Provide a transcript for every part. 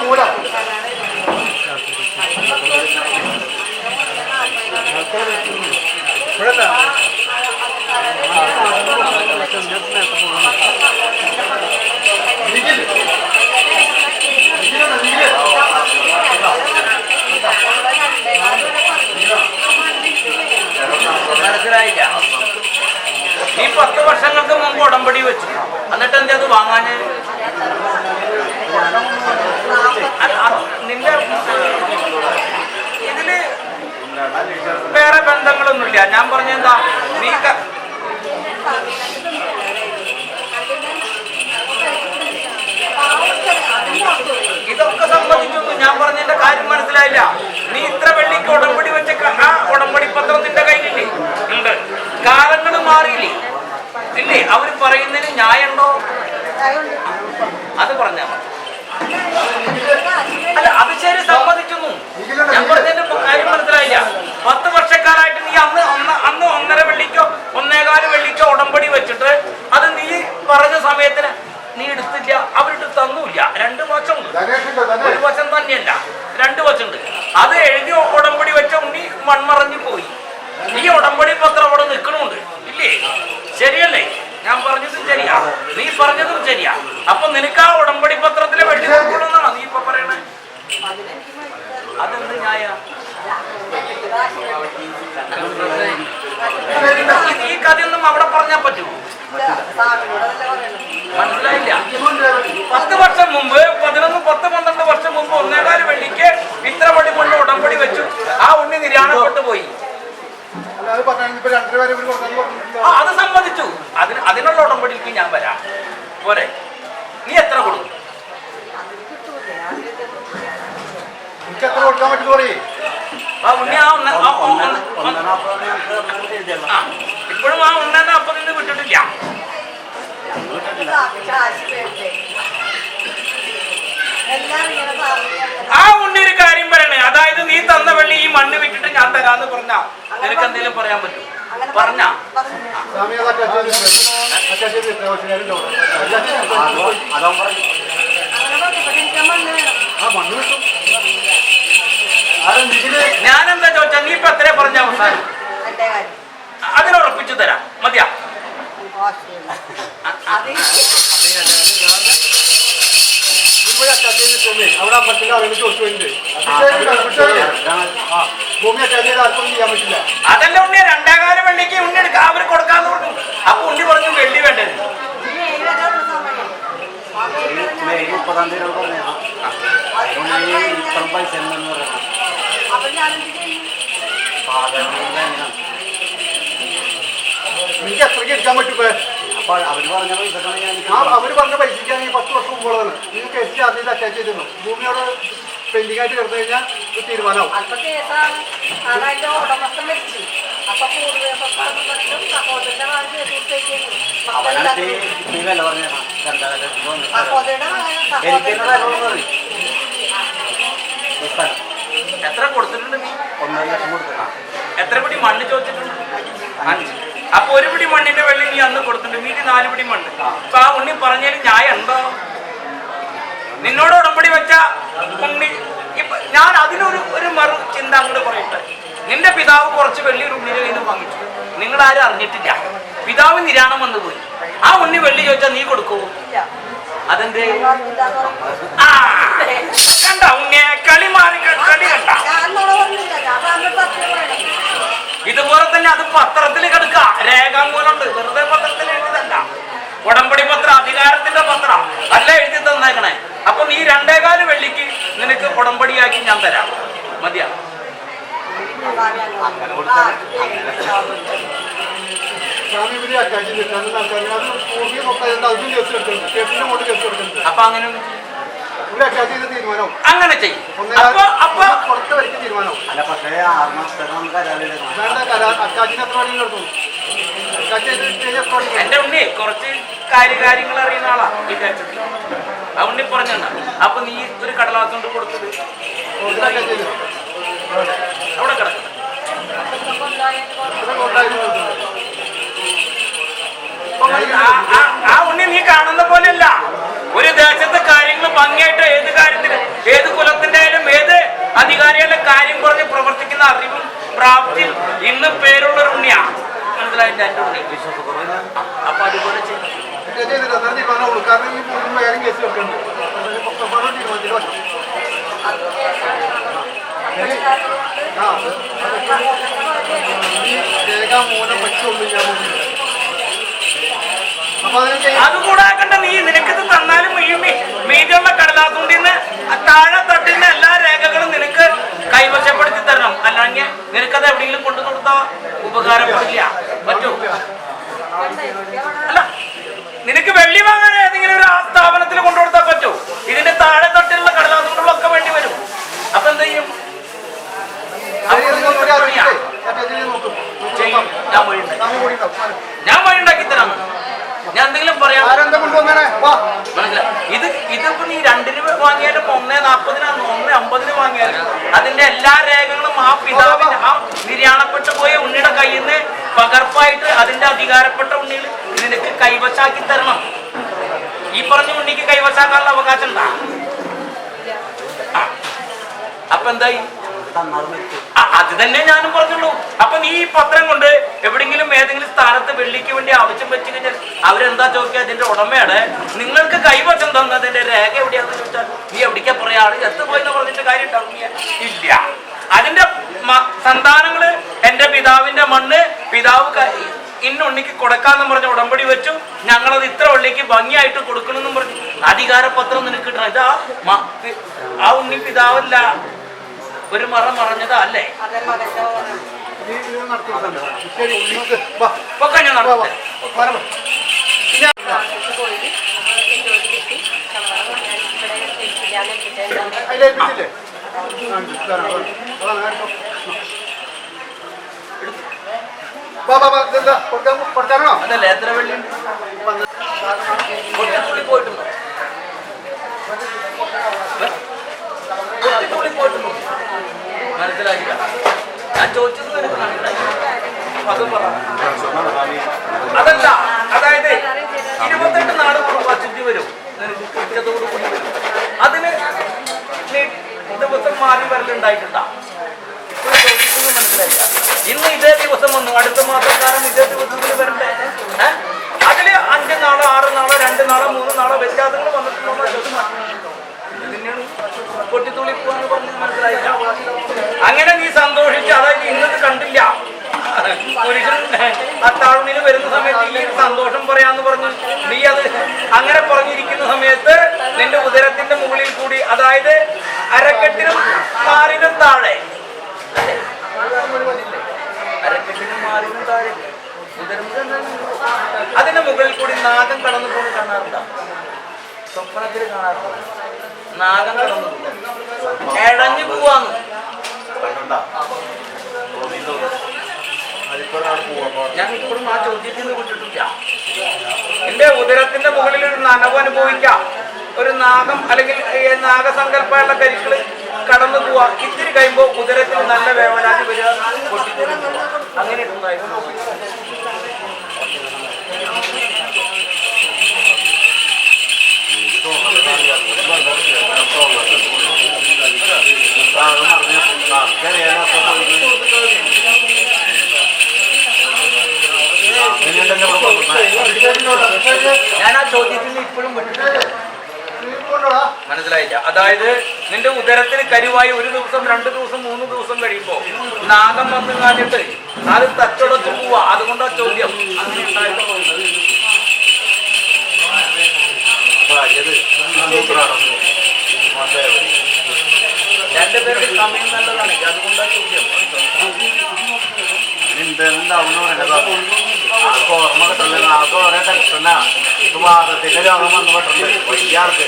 മൂലം മനസ്സിലായില്ല. ഈ പത്ത് വർഷങ്ങൾക്ക് മുമ്പ് ഉടമ്പടി വെച്ചു. എന്നിട്ട് എന്തേ അത് വാങ്ങാന് അല്ല, അത് നിന്റെ ഇതിൽ വേറെ ബന്ധങ്ങളൊന്നുമില്ല ഞാൻ പറഞ്ഞെന്താ നീ ക- ഇതൊക്കെ സംബന്ധിച്ചൊന്നും ഞാൻ പറഞ്ഞതിന്റെ കാര്യം മനസ്സിലായില്ല നീ ഇത്ര വെള്ളിക്ക് ഉടമ്പടി വെച്ച ക- ആ ഉടമ്പടി പത്രം നിന്റെ കയ്യിലില്ലേ ഉണ്ട് കാലങ്ങൾ മാറിയില്ലേ? ഇല്ലേ? അവർ പറയുന്നതിന് ന്യായമുണ്ടോ? അത് പറഞ്ഞാൽ മതി അല്ല അത് ശരി സമ്മതിച്ചു ഞാൻ പറഞ്ഞതിന്റെ കാര്യം മനസ്സിലായില്ല പത്ത് വർഷക്കാലായിട്ട് നീ അന്ന് ഒന്ന് അന്ന് ഒന്നര വെള്ളിക്കോ ഒന്നേകാൽ വെള്ളിക്കോ ഉടമ്പടി വെച്ചിട്ട് അത് നീ പറഞ്ഞ സമയത്തിന് നീ എടുത്തില്ല അവരിട്ട് തന്നൂല്ല രണ്ട് വർഷമുണ്ട് ധനേഷുണ്ട് ഒരു ധനേഷ് വശം തന്നെയല്ല രണ്ട് വശമുണ്ട് അത് എഴുതി ഉടമ്പടി വെച്ച ഉണ്ണി മൺമറഞ്ഞു പോയി ഈ ഉടമ്പടി പത്രം അവിടെ നിൽക്കണുണ്ട് ഇല്ലേ ശരിയല്ലേ ഞാൻ പറഞ്ഞതും ശരിയാ നീ പറഞ്ഞതും ശരിയാ അപ്പൊ നിനക്ക് ആ ഉടമ്പടി പത്രത്തിലെ വെട്ടി കൊടുക്കണമെന്നാണോ നീ ഇപ്പൊ പറയണേ? അതെന്ത് ന്യായ? ഈ കഥയൊന്നും അവിടെ പറഞ്ഞാൽ പറ്റുമോ മനസ്സിലായില്ല. പത്ത് വർഷം മുമ്പ് പതിനൊന്ന് പത്ത് പന്ത്രണ്ട് വർഷം മുമ്പ് ഒന്നേകാൽ വെള്ളിക്ക് ഇത്ര വടി കൊണ്ട് ഉടമ്പടി വെച്ചു. ആ ഉണ്ണി നിര്യാണപ്പെട്ടു പോയി. അത് സമ്മതിച്ചു. അതിന് അതിനുള്ള ഉടമ്പടിക്ക് ഞാൻ വരാം. പോരെ നീ എത്ര കൊടുക്കും എനിക്ക് എത്ര കൊടുക്കാൻ പറ്റും ആ ഉണ്ണി ആ ഒന്ന്- ഇപ്പോഴും ആ ഉണ്ണനെ അപ്പൊ നിന്ന് വിട്ടിട്ടില്ല. ആ ഉണ്ണി ഒരു കാര്യം പറയണേ. അതായത് നീ തന്ന വെള്ളി ഈ മണ്ണ് വിട്ടിട്ട് ഞാൻ തരാന്ന് പറഞ്ഞ. നിനക്ക് എന്തെങ്കിലും പറയാൻ പറ്റും? പറഞ്ഞ. ആ മണ്ണ് കിട്ടും. ആരെ ചോദിച്ചാൽ നീ ഇപ്പൊ എത്രയാ പറഞ്ഞ അവസാനം? അതിനുറപ്പിച്ചു തരാം. മതിയാ. അവിടെ അമ്പലത്തിന്റെ ആളുകൾ ചോദിച്ചു ഭൂമി അറ്റാച്ച് ചെയ്ത് ആർക്കും ചെയ്യാൻ പറ്റില്ല. അതല്ല ഉണ്ണി രണ്ടാകാലം വെള്ളിക്ക് ഉണ്ണി എടുക്കാം അവർ കൊടുക്കാന്ന് പറഞ്ഞു. അപ്പൊ ഉണ്ണി പറഞ്ഞു വെള്ളി വേണ്ടത് മുപ്പതാം തീയതി പറഞ്ഞു പൈസ പറഞ്ഞു സാധാരണ എങ്ങനെയാണ് എനിക്ക് അത്രയ്ക്ക് എടുക്കാൻ പറ്റും ഇപ്പൊ? അപ്പൊ അവർ പറഞ്ഞ പൈസ ഞാൻ ആ അവർ പറഞ്ഞ പൈസയ്ക്കാണ് ഈ പത്ത് വർഷം മുമ്പുള്ളതാണ് നിങ്ങൾക്ക് എസ് ആദ്യം ഇത് അറ്റാച്ച് ചെയ്തിരുന്നു. ഭൂമിയോട് പെൻഡിംഗ് ആയിട്ട് കിടന്നു കഴിഞ്ഞാൽ തീരുമാനമാവും. അല്പ എത്ര കൊടുത്തിട്ടുണ്ട് നീ? ഒന്നര ലക്ഷം എത്ര പിടി മണ്ണ് ചോദിച്ചിട്ടുണ്ട്? അഞ്ച്. അപ്പൊ ഒരു പിടി മണ്ണിന്റെ വെള്ളം നീ അന്ന് കൊടുത്തിട്ടുണ്ട്. മീതി നാല് പിടി മണ്ണ്. അപ്പൊ ആ ഉണ്ണി പറഞ്ഞതിന് ന്യായം ഉണ്ടോ നിന്നോട് ഉടമ്പടി വെച്ച ഉണ്ണി ഇപ്പൊ ഞാൻ അതിനൊരു ഒരു മറു ചിന്ത അങ്ങോട്ട് പറയട്ടെ. നിന്റെ പിതാവ് കുറച്ച് വെള്ളി ഒരു ഉണ്ണിയുടെ കയ്യിൽ നിന്ന് വാങ്ങിച്ചു. നിങ്ങൾ ആരും അറിഞ്ഞിട്ടില്ല. പിതാവ് നിര്യാണം വന്നു പോയി. ആ ഉണ്ണി വെള്ളി ചോദിച്ചാൽ നീ കൊടുക്കൂ? അതെന്തേ? ആ. കണ്ട ഉണ്ണിയെ? കളി മാറി കളി കണ്ട? ഇതുപോലെ തന്നെ അത് പത്രത്തിൽ കിടക്ക രേഖാമൂലമുണ്ട്. വെറുതെ പത്രത്തിൽ എഴുതിയതല്ല. ഉടമ്പടി പത്രം അധികാരത്തിന്റെ പത്രം. അല്ല എഴുതി തന്നേക്കണേ. അപ്പൊ നീ രണ്ടേകാൽ വെള്ളിക്ക് നിനക്ക് ഉടമ്പടിയാക്കി ഞാൻ തരാം. മതിയാ? അപ്പൊ അങ്ങനെ ഇവിടെ അറ്റാച്ച് ചെയ്ത തീരുമാനവും അങ്ങനെ ചെയ്യും. അപ്പൊ അപ്പൊ അല്ല പക്ഷേ ആറ് നമുക്ക് എന്റെ ഉണ്ണി കുറച്ച് കാര്യകാര്യങ്ങൾ അറിയുന്ന ആളാ ഈ ആ ഉണ്ണി പറഞ്ഞാ അപ്പൊ നീ ഒരു കടലാസ് കൊണ്ട് കൊടുത്തത്. അവിടെ കിടക്കണം ആ- ഉണ്ണി നീ കാണുന്ന പോലെയല്ല. ഒരു ദേശത്തെ ഭംഗിയായിട്ട് ഏത് കാര്യത്തിന് ഏത് കുലത്തിന്റെ ആയാലും ഏത് അധികാരികളുടെ കാര്യം പറഞ്ഞ് പ്രവർത്തിക്കുന്ന അറിവും പ്രാപ്തി ഇന്ന് പേരുള്ള ഒരു ഉണ്ണിയാണ് മനസ്സിലായിട്ട് എന്റെ ഉണ്ണി അപ്പൊ അതുപോലെ ആ രേഖ മൂലം പറ്റുള്ളൂ ഞാൻ അപ്പൊ കൂടാക്കണ്ട നീ നിനക്കിത് തന്നാലും മീതിയുള്ള കടലാസുണ്ടിന്ന് താഴെ തട്ടുന്ന എല്ലാ രേഖകളും നിനക്ക് കൈവശപ്പെടുത്തി തരണം. അല്ലെങ്കിൽ നിനക്കത് എവിടെയെങ്കിലും കൊണ്ടു കൊടുത്താ ഉപകാരപ്പെടില്ല. പറ്റൂ. അല്ല നിനക്ക് വെള്ളി വാങ്ങാൻ ഏതെങ്കിലും ഒരു ആ സ്ഥാപനത്തിൽ കൊണ്ടുകൊടുത്താൽ പറ്റൂ. ഇതിന്റെ താഴെ തട്ടിലുള്ള കടലാസുകൊണ്ടുള്ളൊക്കെ വേണ്ടി വരും അപ്പൊ എന്ത് ചെയ്യും അത് നിങ്ങൾ ഒരു അറിയില്ലേ? മറ്റേ ഇതിൽ നോക്കും. ചെയ്യും. ഞാൻ വഴിയുണ്ടാക്കി. നമ്മൾ കൂടി ഉണ്ടാവും. ഞാൻ വഴി ഉണ്ടാക്കി തരാം ഞാൻ എന്തെങ്കിലും പറയാം ആരെന്താ കൊണ്ടുവന്നേ വാ മനസ്സിലായി ഇത് ഇതിപ്പോ നീ രണ്ടിന് വാങ്ങിയാലും ഒന്നേ നാപ്പതിനാണ് ഒന്നേ അമ്പതിന് വാങ്ങിയാലും അതിന്റെ എല്ലാ രേഖകളും ആ പിതാവിന്റെ ആ നിര്യാണപ്പെട്ടു പോയ ഉണ്ണിയുടെ കയ്യിൽ നിന്ന് പകർപ്പായിട്ട് അതിന്റെ അധികാരപ്പെട്ട ഉണ്ണിയിൽ നിനക്ക് കൈവശാക്കി തരണം. ഈ പറഞ്ഞ ഉണ്ണിക്ക് കൈവശാക്കാനുള്ള അവകാശം ഉണ്ടാ? അപ്പൊ എന്തായി? അത് തന്നെ ഞാനും പറഞ്ഞുള്ളൂ. അപ്പൊ നീ ഈ പത്രം കൊണ്ട് എവിടെങ്കിലും ഏതെങ്കിലും സ്ഥാനത്ത് വെള്ളിക്ക് വേണ്ടി ആവശ്യം വെച്ച് കഴിഞ്ഞാൽ അവരെന്താ ചോദിക്കുക? അതിന്റെ ഉടമയുടെ നിങ്ങൾക്ക് കൈവശം തന്നതിന്റെ രേഖ എവിടെയാന്ന് ചോദിച്ചാൽ നീ എവിടേക്കാ പറയാ ആൾ? ചത്തുപോയി എന്ന് പറഞ്ഞിട്ട് കാര്യം ഇല്ല. അതിന്റെ സന്താനങ്ങൾ എന്റെ പിതാവിന്റെ മണ്ണ് പിതാവ് ഇന്നുണ്ണിക്ക് കൊടുക്കാന്ന് പറഞ്ഞ ഉടമ്പടി വെച്ചു. ഞങ്ങളത് ഇത്ര ഉള്ളിക്ക് ഭംഗിയായിട്ട് കൊടുക്കണമെന്നും പറഞ്ഞു അധികാരപത്രം നിനക്ക് കിട്ടണം. ഇതാ ആ ഉണ്ണി പിതാവല്ല. ഒരു മറ മറഞ്ഞതാ അല്ലേ അതെ എത്ര ഓർമ്മ അതല്ല അതായത് ഇരുപത്തെട്ട് നാട് കൂടുമ്പോ വരും. കുറ്റത്തോട് കൂടി വരും. അതിന് ദിവസം മാറി വരലുണ്ടായിട്ടുണ്ടാ മനസ്സിലായില്ല. ഇന്ന് ഇതേ ദിവസം വന്നു അടുത്ത മാസക്കാരൻ ഇതേ ദിവസത്തിൽ വരണ്ടേ? അതിൽ അഞ്ച് നാളോ ആറ് നാളോ രണ്ട് നാളോ മൂന്ന് നാളോ വ്യത്യാസങ്ങൾ വന്നിട്ടുണ്ടോ എന്നാ ചോദിച്ചത്. ഇതിനെയാണ് പൊട്ടിത്തുള്ളി പോവാന്ന് പറഞ്ഞത് മനസ്സിലായില്ല. അങ്ങനെ നീ സന്തോഷിച്ച് അതായത് ഇന്നത് കണ്ടില്ല. പുരുഷൻ വരുന്ന സമയത്ത് ഈ സന്തോഷം പറയാന്ന് പറഞ്ഞു നീ അത് അങ്ങനെ പറഞ്ഞിരിക്കുന്ന സമയത്ത് നിന്റെ ഉദരത്തിന്റെ മുകളിൽ കൂടി അതായത് അരക്കെട്ടിനും മാറിനും താഴെ. അതിന്റെ മുകളിൽ കൂടി നാഗം കടന്നു പോകുന്ന കാണാറുണ്ടോ? സ്വപ്നത്തിൽ കാണാറുണ്ടോ? നാഗം കടന്നു എഴഞ്ഞു പോവാന്ന് ഞാൻ ഇപ്പോഴും ആ ചോദ്യത്തിൽ നിന്ന് വിട്ടിട്ടില്ല എന്റെ ഉദരത്തിന്റെ മുകളിൽ ഒരു അനുഭവിക്കാം ഒരു നാഗം അല്ലെങ്കിൽ നാഗസങ്കല്പമുള്ള കരിക്കൾ കടന്നു പോവാ. ഇത്തിരി കഴിയുമ്പോൾ കുതിരത്തിൽ നല്ല വേവനാതി വരിക. അങ്ങനെ ഉണ്ടായിരുന്നു ഞാൻ ആ ചോദ്യത്തിൽ നിന്ന് ഇപ്പോഴും വിട്ടിട്ടില്ല നീ കൊണ്ടോടാ മനസ്സിലായില്ല അതായത് നിന്റെ ഉദരത്തിന് കരുവായി ഒരു ദിവസം രണ്ട് ദിവസം മൂന്ന് ദിവസം കഴിയുമ്പോ നാഗം വന്നു കാണിട്ട് അത് തച്ചൊടത്ത് പോവാ. അതുകൊണ്ടാ ചോദ്യം? രണ്ടുപേരുടെ സമയം നല്ലതാണ് അതുകൊണ്ടാ ചോദ്യം ഓർമ്മ കിട്ടുന്നില്ല ആർക്കും ഓരോ ടെൻഷനാ ഇത് വാദത്തിന്റെ രോഗം വന്നു പെട്ടുണ്ട് വലിയാൾക്ക്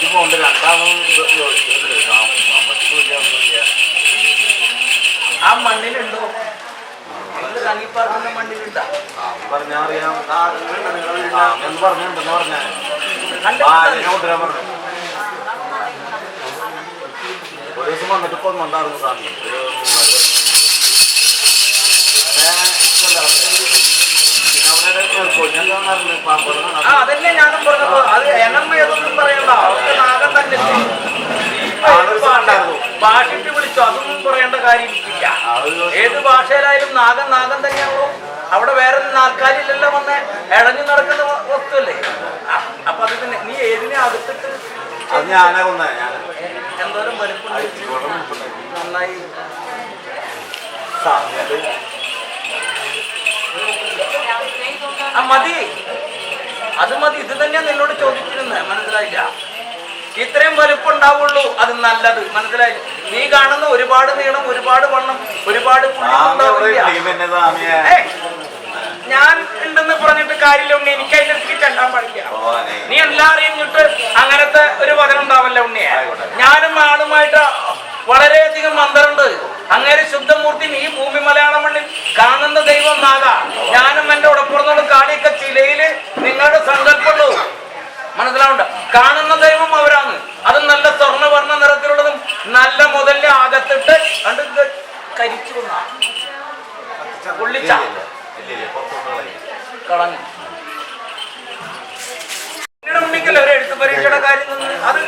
ജോലിക്ക് പോകണ്ട് ജോലിയാവുന്നില്ല ആ മണ്ണിലുണ്ടോ? നിങ്ങൾ മണ്ണിലുണ്ടാ? മണ്ണിലുണ്ടോ പറഞ്ഞാ അറിയാം. എന്ന് പറഞ്ഞിട്ടുണ്ടെന്ന് പറഞ്ഞാൽ പറഞ്ഞു. ഒരു ദിവസം വന്നിട്ട് ഇപ്പൊ വന്നായിരുന്നു സാറിന് ഒരു ആ അതല്ലേ ഞാനും പറഞ്ഞത്. അത് എണ്ണം ഏതൊന്നും പറയണ്ട. അവർക്ക് നാഗം തന്നെ. ഭാഷിച്ച് വിളിച്ചു അതൊന്നും പറയേണ്ട കാര്യം ഇല്ല ആ ഒരു ഏത് ഭാഷയിലായാലും നാഗം നാഗം തന്നെയാണോ? അവിടെ വേറെ നാൽക്കാലില്ലല്ലോ വന്ന്. ഇഴഞ്ഞു നടക്കുന്ന വസ്തുവല്ലേ? അപ്പൊ അത് തന്നെ നീ ഏതിനെ അകത്തിട്ട് എന്തോരം വലുപ്പുണ്ട് നന്നായി. ആ മതി. അത് മതി. ഇത് തന്നെയാ നിന്നോട് ചോദിച്ചിരുന്നത്. മനസ്സിലായില്ല? ഇത്രയും വലുപ്പം ഉണ്ടാവുള്ളൂ അത് നല്ലത്. മനസ്സിലായി? നീ കാണുന്ന ഒരുപാട് നീളം ഒരുപാട് വണ്ണം ഒരുപാട് ഞാൻ ഉണ്ടെന്ന് പറഞ്ഞിട്ട് കാര്യമില്ല. ഉണ്ണി എനിക്ക് അതിലേക്ക് ചെല്ലാൻ പാടില്ല. നീ എല്ലാം അറിയഞ്ഞിട്ട് അങ്ങനത്തെ ഒരു വചനം ഉണ്ടാവല്ല ഉണ്ണിയെ. ഞാനും ആളുമായിട്ട് വളരെയധികം ബന്ധമുണ്ട് അങ്ങേരെ ശുദ്ധമൂർത്തി ഈ ഭൂമി മലയാള മണ്ണിൽ കാണുന്ന ദൈവം നാഗ ഞാനും എന്റെ ഉടപ്പുറന്നോട് കാളിയൊക്കെ ചിലയിൽ നിങ്ങളുടെ സങ്കല്പമുള്ളൂ മനസ്സിലാവണ്ട കാണുന്ന ദൈവം അവരാണ്. അത് നല്ല സ്വർണവർണ നിറത്തിലുള്ളതും നല്ല മുതലിന്റെ അകത്തിട്ട് കണ്ട് കരിച്ചു കളയും കളഞ്ഞു. ഉണ്ണിക്കല്ലേ ഒരു എഴുത്ത് പരീക്ഷയുടെ കാര്യം നിന്ന് അത്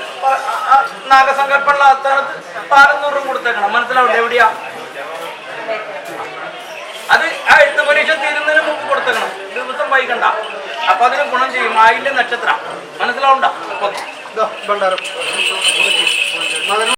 നാഗസങ്കല്പമുള്ള ആസ്ഥാനത്ത് പാലന്നൂറും കൊടുത്തേക്കണം. മനസ്സിലാവില്ല എവിടെയാ? അത് ആ എഴുത്ത് പരീക്ഷ തീരുന്നതിന് മുമ്പ് കൊടുത്തേക്കണം. ദിവസം വൈകണ്ട. അപ്പൊ അതിന് ഗുണം ചെയ്യും. ആയിന്റെ നക്ഷത്രം. മനസ്സിലാവണ്ട? ഭണ്ഡാരം